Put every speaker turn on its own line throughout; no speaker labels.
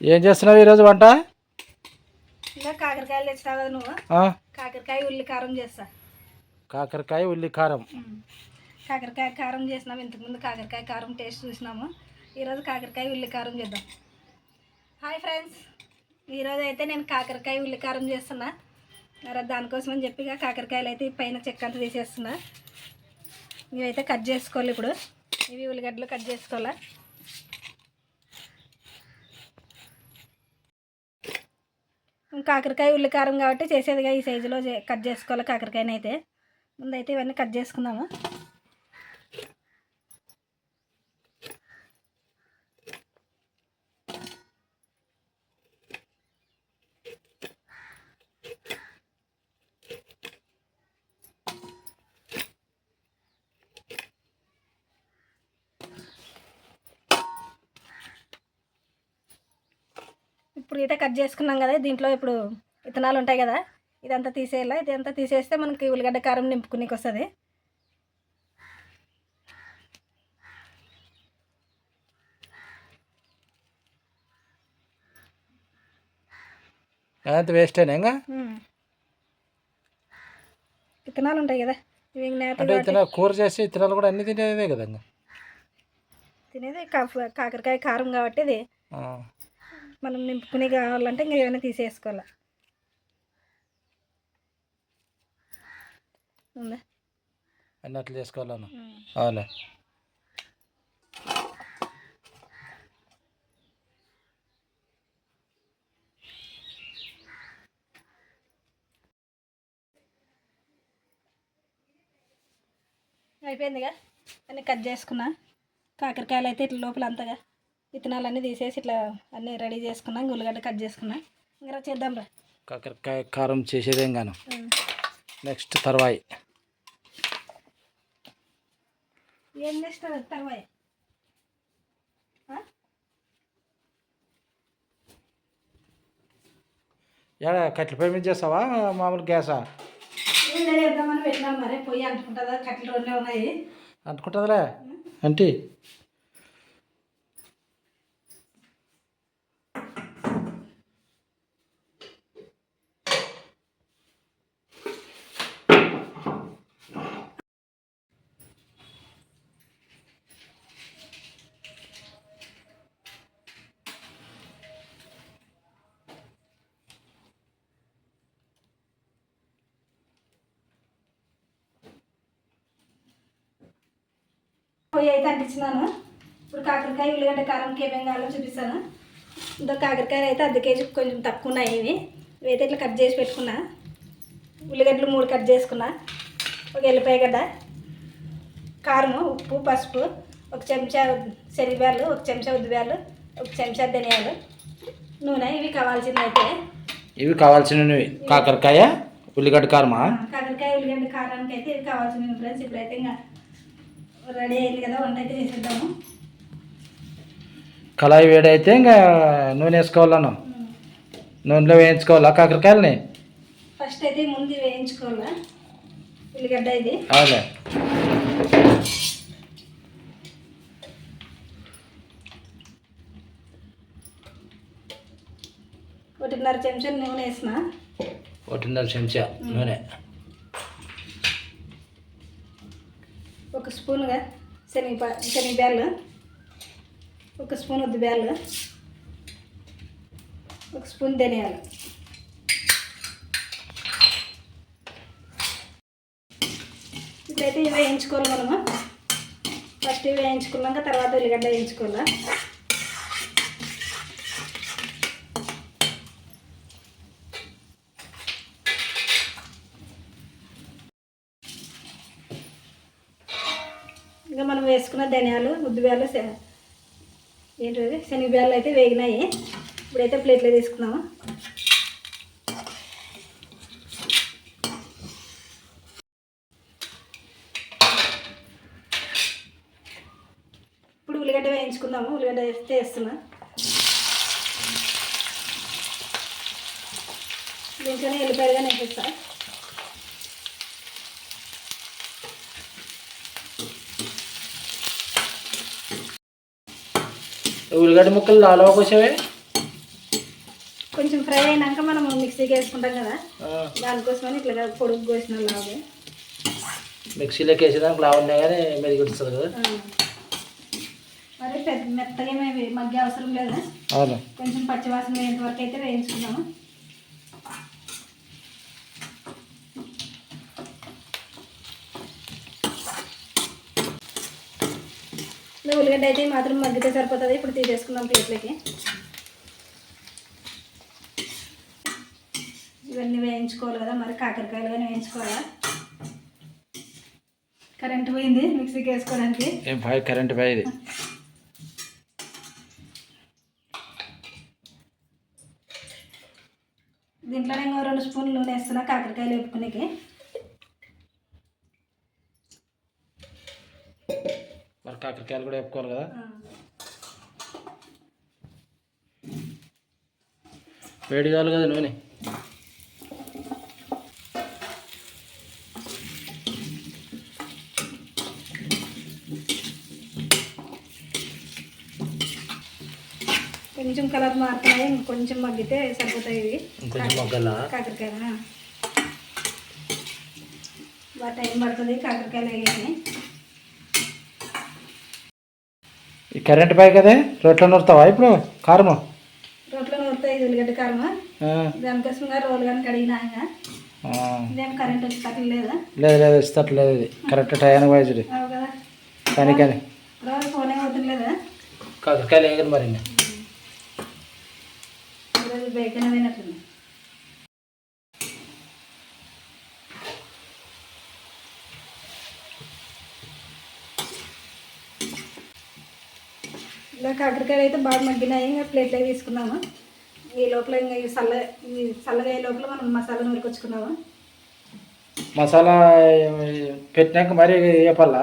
ఏం చేస్తున్నావు ఈరోజు వంట?
ఇంకా కాకరకాయలు తెచ్చినావు కదా నువ్వు. కాకరకాయ ఉల్లి కారం చేస్తా.
కాకరకాయ ఉల్లి కారం.
కాకరకాయ కారం చేసినాము. ఇంతకుముందు కాకరకాయ కారం టేస్ట్ చూసినాము. ఈరోజు కాకరకాయ ఉల్లి కారం చేద్దాం. Hi friends. ఈరోజు అయితే నేను కాకరకాయ ఉల్లి కారం చేస్తున్నా. మరి దానికోసం అని చెప్పి కాకరకాయలు అయితే పైన చెక్క అంతా తీసేస్తున్నా. ఇవైతే కట్ చేసుకోవాలి ఇప్పుడు. ఇవి ఉల్లిగడ్డలు కట్ చేసుకోవాలా? కాకరకాయ ఉల్లి కారం కాబట్టి చేసేదిగా ఈ సైజులో కట్ చేసుకోవాలి కాకరకాయనైతే. అయితే ముందైతే ఇవన్నీ కట్ చేసుకుందాము. ఇప్పుడు అయితే కట్ చేసుకున్నాం కదా దీంట్లో ఇప్పుడు విత్తనాలు ఉంటాయి కదా ఇదంతా తీసేయాలా? ఇదంతా తీసేస్తే మనకి ఉల్లిగడ్డ కారం నింపుకునేకి వస్తుంది.
అదంతా వేస్టేనా ఇంకా?
విత్తనాలు ఉంటాయి కదా ఇవి
అంటే కూర చేసి ఇతరాలు కూడా అన్ని తినేదే కదా ఇంకా?
తినేది కాకరకాయ కారం కాబట్టి ఇది. మనం నింపుకుని కావాలంటే ఇంకా ఏమైనా తీసేసుకోవాలి. ఉందా?
అన్ని అట్లా చేసుకోవాలను అవులే
అయిపోయిందిగా? అన్నీ కట్ చేసుకున్నా. కాకరకాయలు అయితే ఇట్లా లోపల అంతగా. విత్తనాలన్నీ తీసేసి ఇట్లా అన్నీ రెడీ చేసుకున్నా ఉల్లిగడ్డ కట్ చేసుకున్నా. ఇంకా చేద్దాం రా.
కాకరకాయ కారం చేసేదేం గాను నెక్స్ట్ తర్వాయి.
ఏం చేస్తారు తర్వాత
ఏడ కట్టెల పొయ్యి మీద చేస్తావా మామూలు గ్యాసా?
పెట్టినాం మరి పొయ్యి అంటుకుంటుందా కట్టెలు ఉన్నాయి.
అంటుకుంటుందిలే. అంటే?
పొయ్యి అయితే అంటించినాను ఇప్పుడు కాకరకాయ ఉల్లిగడ్డ కారంకి ఏమేం కావాలో చూపిస్తాను. ఇంత కాకరకాయలు అయితే అర్ధ కేజీ కొంచెం తక్కువ ఉన్నాయి ఇవి. ఇవైతే ఇట్లా కట్ చేసి పెట్టుకున్నా. ఉల్లిగడ్డలు మూడు కట్ చేసుకున్నా. ఒక ఎల్లిపాయ గడ్డ కారము ఉప్పు పసుపు ఒక చెంచా శనగబ్యాలు ఒక చెంచా ఉద్దిబ్యాలు ఒక చెంచా ధనియాలు. నూనె ఇవి కావాల్సింది అయితే.
ఇవి కావాల్సినవి కాకరకాయ ఉల్లిగడ్డ కారమా?
కాకరకాయ ఉల్లిగడ్డ కారానికి అయితే ఇవి కావాల్సింది ఫ్రెండ్స్ ఇప్పుడైతే ఇంకా రెడీ అయింది కదా వంట అయితే చేసేద్దాము.
కళాయి వేడైతే ఇంకా నూనె వేసుకోవాలను నూనెలో వేయించుకోవాలా? కాకరకాయలని?
ఫస్ట్ అయితే ముందు వేయించుకోవాలా? ఉల్లిగడ్డ ఇది. ఒకటిన్నర చెంచా నూనె వేసిన.
ఒకటిన్నర చెంచా నూనె.
ఒక స్పూన్గా శనగ శనగబ్యాళ్ళు ఒక స్పూన్ ఉద్దిబ్యాళ్ళు ఒక స్పూన్ ధనియాలు. ఇప్పుడైతే ఇవి వేయించుకోవాలి మనము. ఫస్ట్ ఇవి వేయించుకున్నాక తర్వాత ఉల్లిగడ్డ వేయించుకోవాలి? వేసుకున్న ధనియాలు ఉద్దిబ్యాలు శ- ఏంటిది శనగబ్యాలు అయితే వేగినాయి. ఇప్పుడైతే ప్లేట్లో తీసుకుందాము? ఇప్పుడు ఉల్లిగడ్డ వేయించుకుందాము. ఉల్లిగడ్డ వేస్తే వేస్తున్నా. దీంట్లోనే వెళ్ళిపోయారుగా నేర్పిస్తా
ఉల్లిగడ్డ ముక్కలు నాలుగు కోసేవే
కొంచెం ఫ్రై అయినాక మనం మిక్సీకి వేసుకుంటాం కదా. దానికోసమని ఇట్లా పొడుగు కోసిన లాగే.
మిక్సీలోకి వేసేదానికి లావు ఉన్నాయి కానీ మెదిగిస్తుంది కదా.
మరి పెద్ద మెత్తగా మగ్గే అవసరం లేదు? కొంచెం పచ్చివాసన వరకు అయితే వేయించుకుందాము? ఉల్లిగడ్డ అయితే మాత్రం మగ్గితే సరిపోతుంది. ఇప్పుడు తీసేసుకుందాం ప్లేట్లకి. ఇవన్నీ వేయించుకోవాలి కదా మరి కాకరకాయలు కానీ వేయించుకోవాలా? కరెంట్ పోయింది మిక్సీకి వేసుకోవడానికి.
ఏం ఫైవ్ కరెంట్ ఇది.
దీంట్లో నేను రెండు స్పూన్లు నూనె వేస్తున్నా కాకరకాయలు వేపుకునేకి.
మరి కాకరకాయలు కూడా వేపుకోవాలి కదా. వేడి కావాలి కదా నూనె.
కొంచెం కలర్ మారుతున్నాయి ఇంకొంచెం మగ్గితే సరిపోతాయి ఇవి. కాకరకాయ బాగా టైం పడుతుంది కాకరకాయలు వేయాలి
ఈ కరెంట్ పై కదే? రోట్లో నూరుతావా ఇప్పుడు? కారము?
రోట్లో నూరుతాయి ఇది ఉల్లిగడ్డ కారమ. దానికోసంగా రోలు కానీ కడిగినా. ఇదేం కరెంట్ వచ్చి తగ్గలేదు
లేదు లేదు ఇస్తట్లేదు ఇది. కరెక్ట్ టైంకి వాయిచుడు
కదా.
కానీ కానీ
రోజు ఫోన్ అవుతుంది లేదా
కాకరకాయలు వేయగలి మరి.
బేకన్ పోయినట్లుంది ఇలా కాకరకాయలు అయితే బాగా మగ్గినాయి. ఇంకా ప్లేట్లో తీసుకున్నాము. ఈ లోపల ఇంకా ఈ చల్ల ఈ చల్లగా అయ్యే లోపల మనం మసాలా నూరుకొచ్చుకున్నాము
మసాలా పెట్టినాక మరి వేపాలా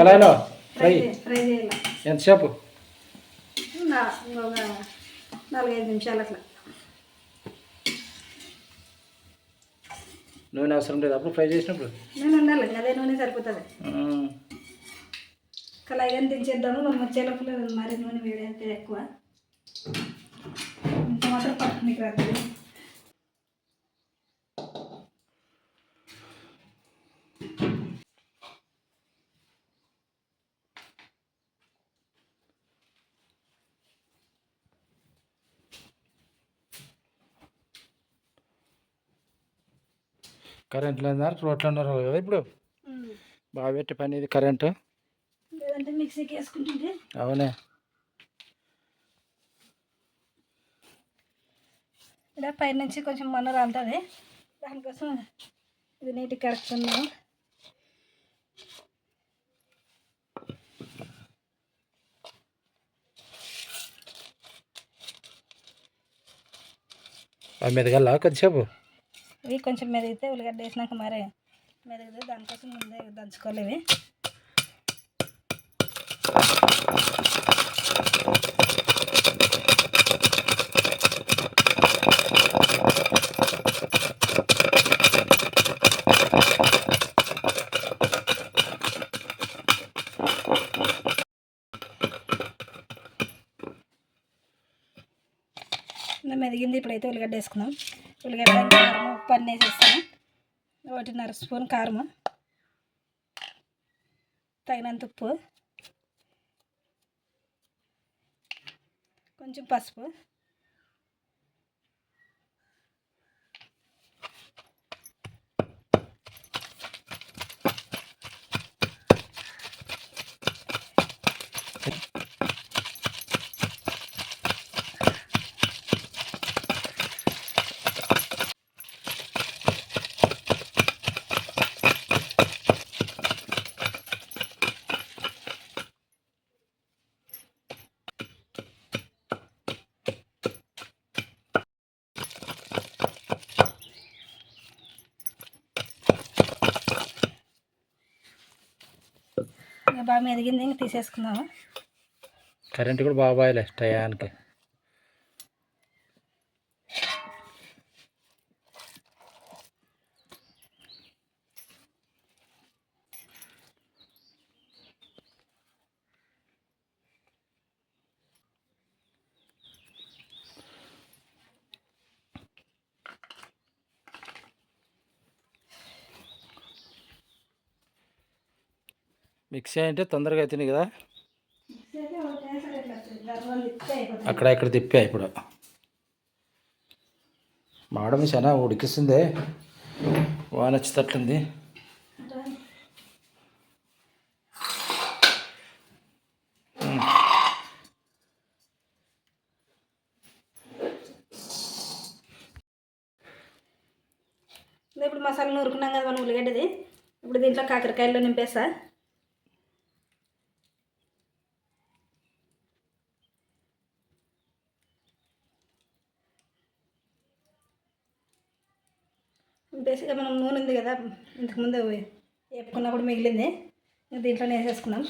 కళాయిలో
ఫ్రై
ఫ్రై?
చేయాలి.
ఎంతసేపు?
నాలుగైదు నిమిషాలు అట్లా.
నూనె అవసరం లేదు. అప్పుడు ఫ్రై చేసినప్పుడు?
నేను ఉండాలి అదే నూనె సరిపోతుంది.
ఆ,
కళాయి కానీ దించేద్దాము మనం వచ్చే లోపల మరి నూనె వేడి అయితే ఎక్కువ. ఇంత మాత్రం పట్టుకుని రాదు.
కరెంట్ లేదా రోట్లో ఉన్నారు కదా ఇప్పుడు? బాగా పెట్టి పని ఇది కరెంటు.
లేదంటే మిక్సీకి వేసుకుంటుంటే?
అవునే.
ఇలా పైనుంచి కొంచెం మన రాలుతుంది. దానికోసం ఇది నీట్గా కడుక్కున్నాము
అవి మెదగల్లా కొద్దిసేపు
ఇవి కొంచెం మెదిగితే ఉల్లిగడ్డ వేసినాక మరే మెదిగితే దానికోసం ముందే దంచుకోవాలి ఇవి ఇంకా మెదిగింది ఇప్పుడైతే ఉల్లిగడ్డ వేసుకున్నాం ఉల్లిగడ్డ కారం ఉప్పు అన్నీ వేసేస్తాను. ఒకటిన్నర స్పూన్ కారము. తగినంత ఉప్పు. కొంచెం పసుపు. బాగా మెదిగింది ఇంక తీసేసుకుందాము?
కరెంట్ కూడా బాగా బాయలే టయానికి. మిక్సీ అంటే తొందరగా అవుతుంది కదా? అక్కడ ఇక్కడ తిప్పా ఇప్పుడు. మాడమి చాలా ఉడికిస్తుంది. వాన వచ్చేటట్లుంది
ఇప్పుడు మసాలా నూరుకున్నాం కదా మనం ఉల్లిగడ్డది. ఇప్పుడు దీంట్లో కాకరకాయల్లో నింపేస్తా. బేసిక్గా మనం నూనె ఉంది కదా ఇంతకుముందు వేపుకున్నప్పుడు మిగిలింది. దీంట్లోనే వేసేసుకున్నాం.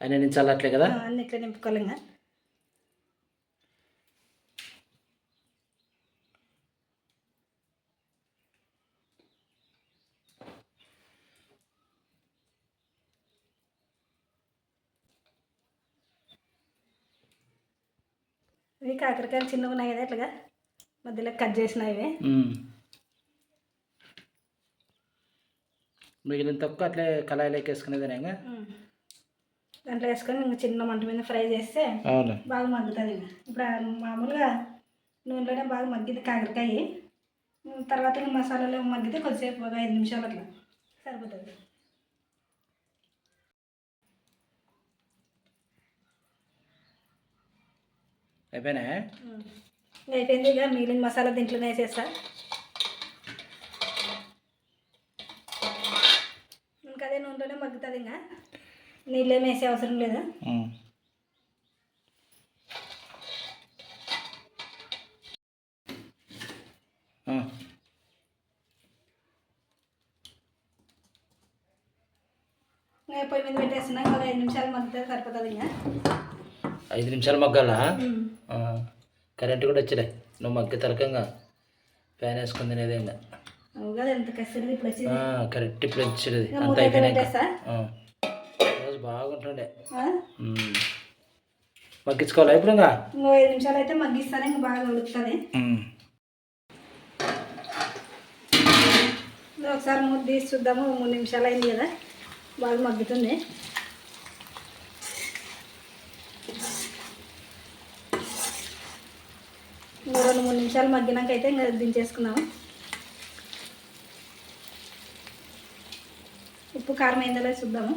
అన్నీ నుంచి చల్లట్లే కదా
అన్ని ఇట్లా నింపుకోవాలి ఇంకా. ఇవి కాకరకాయలు చిన్నగా ఉన్నాయి కదా ఇట్లాగా? మధ్యలో కట్ చేసినవి ఇవి
ఉమ్. మిగిలిన తక్కువ అట్లే కళాయిలోకి వేసుకునేదేనా ఇంకా.
దాంట్లో వేసుకొని ఇంకా చిన్న మంట మీద ఫ్రై చేస్తే బాగా మగ్గుతుంది ఇప్పుడు మామూలుగా నూనెలోనే బాగా మగ్గిద్ది కాకరకాయ. తర్వాత మసాలాలో మగ్గితే కొద్దిసేపు ఒక ఐదు నిమిషాలు అట్లా సరిపోతుంది.
అయిపోయినా
అయిపోయింది ఇక మిగిలిన మసాలా దీంట్లోనే వేసేస్తా. ఇంకా అదే నూనెలోనే మగ్గుతుంది ఇంకా. నీళ్ళు వేసే అవసరం లేదు? పొయ్యి మీద పెట్టేస్తున్నా ఒక ఐదు నిమిషాలు మగ్గితే సరిపోతుంది ఇంకా.
ఐదు నిమిషాలు మగ్గాలా. కరెంట్ కూడా వచ్చిలే నువ్వు మగ్గి తరకంగా ఫ్యాన్ వేసుకుని తినేదే
ఇప్పుడు వచ్చింది.
కరెక్ట్ ఇప్పుడు వచ్చినది
ఇంకా
అంత. రోజు బాగుంటుండే. మగ్గించుకోవాలా ఇప్పుడు ఇంకా
ఐదు నిమిషాలు అయితే మగ్గిస్తాను ఇంకా బాగా ఉడుకుతుంది. ఒకసారి మూత తీసి చూద్దాము మూడు నిమిషాలు అయింది కదా బాగా మగ్గుతుంది. రెండు మూడు నిమిషాలు మగ్గినాక అయితే ఇంకా దించేసుకున్నాము ఉప్పు కారం లేదో చూద్దాము.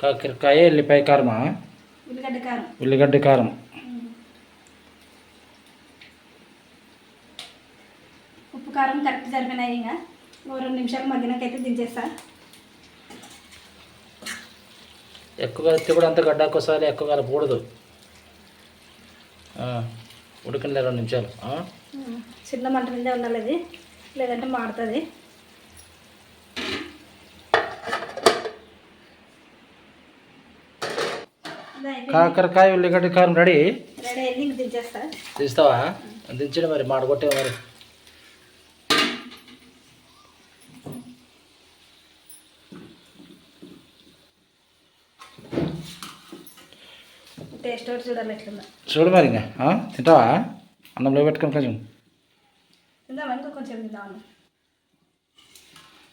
కాకరకాయ ఎల్లిపాయ కారమా?
ఉల్లిగడ్డ కారం.
ఉల్లిగడ్డ కారం.
ఉప్పు కారం కరెక్ట్ సరిపోయినాయి ఇంకా. ఓ రెండు నిమిషాలు మగ్గినాక అయితే దించేస్తా.
ఎక్కువ కూడా అంత గడ్డకోసారి ఎక్కువ కలపకూడదు. ఉడికింది రెండు నిమిషాలు?
చిన్న మంట మీదే ఉండాలి అది. లేదంటే మాడుతుంది.
కాకరకాయ ఉల్లిగడ్డ కారం రెడీ? తీస్తావా దించండి మరి మాడగొట్టే మరి. చూడు మరి ఇంకా? తింటావా? అన్నంలో పెట్టుకొని కొంచెం.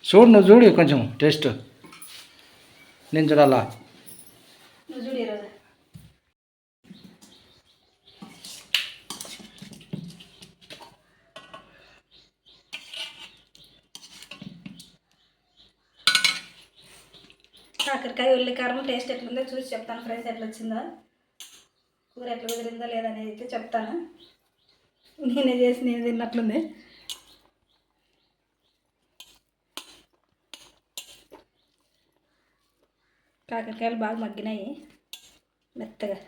చూడు నువ్వు చూడు కొంచెం టేస్ట్. నేను చూడాలా?
కాకరకాయ ఉల్లికారం టేస్ట్ ఎట్లుందో చూసి చెప్తాను ఫ్రెండ్స్ ఎట్లా వచ్చిందో కూర ఎట్లా కుదిరిందో లేదనేది అయితే చెప్తాను. నేనే చేసి నేను తిన్నట్లుంది. కాకరకాయలు బాగా మగ్గినాయి. మెత్తగా.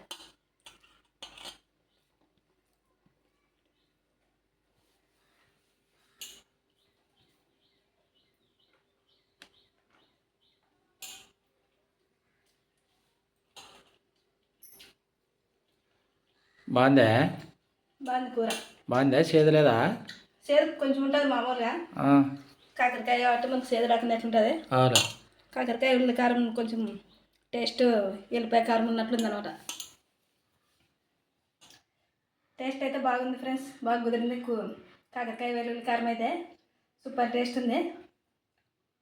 బాగుందా?
బాగుంది కూర.
బాగుందా? చేదలేదా
సేదు కొంచెం ఉంటుంది మామూలుగా. కాకరకాయ కాబట్టి మనకు సేదు రాకుండా ఎట్లుంటుంది
అవునా.
కాకరకాయ ఉల్లి కారం కొంచెం టేస్ట్ ఎల్లిపాయ కారం ఉన్నట్లుంది అనమాట టేస్ట్ అయితే బాగుంది ఫ్రెండ్స్. బాగా కుదిరింది కాకరకాయ వెల్లుల్లి కారం అయితే. సూపర్ టేస్ట్ ఉంది.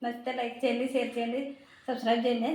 నచ్చితే లైక్ చేయండి షేర్ చేయండి సబ్స్క్రైబ్ చేయండి.